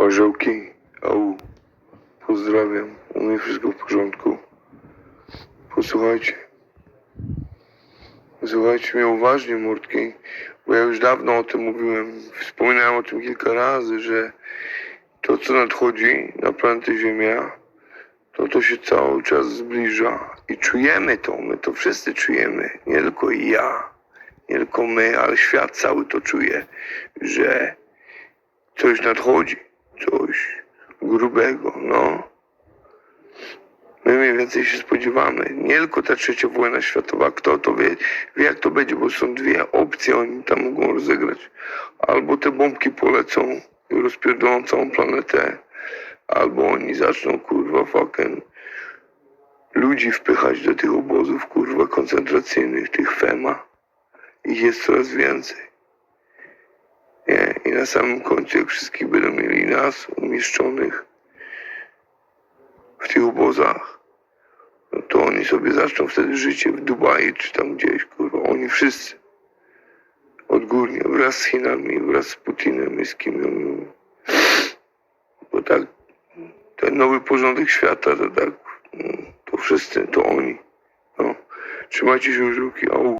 Orzełki, au, pozdrawiam, u mnie wszystko w porządku. Posłuchajcie, słuchajcie mnie uważnie, mordki, bo ja już dawno o tym mówiłem, wspominałem o tym kilka razy, że to, co nadchodzi na planetę Ziemia, to to się cały czas zbliża i czujemy to, my to wszyscy czujemy, nie tylko ja, nie tylko my, ale świat cały to czuje, że coś nadchodzi, coś grubego, no. My mniej więcej się spodziewamy. Nie tylko ta trzecia wojna światowa, kto to wie, wie jak to będzie, bo są dwie opcje, oni tam mogą rozegrać. Albo te bombki polecą i rozpierdolą całą planetę, albo oni zaczną, kurwa, fucking ludzi wpychać do tych obozów, kurwa, koncentracyjnych, tych FEMA. Ich jest coraz więcej. Nie? I na samym końcu, jak wszystkich będą mieli nas umieszczonych w tych obozach, no to oni sobie zaczną wtedy życie w Dubaju czy tam gdzieś, kurwa. Oni wszyscy. Odgórnie, wraz z Chinami, wraz z Putinem i z Kim. Bo tak, ten nowy porządek świata, to tak, mm, to wszyscy, to oni. No. Trzymajcie się, żółki, au.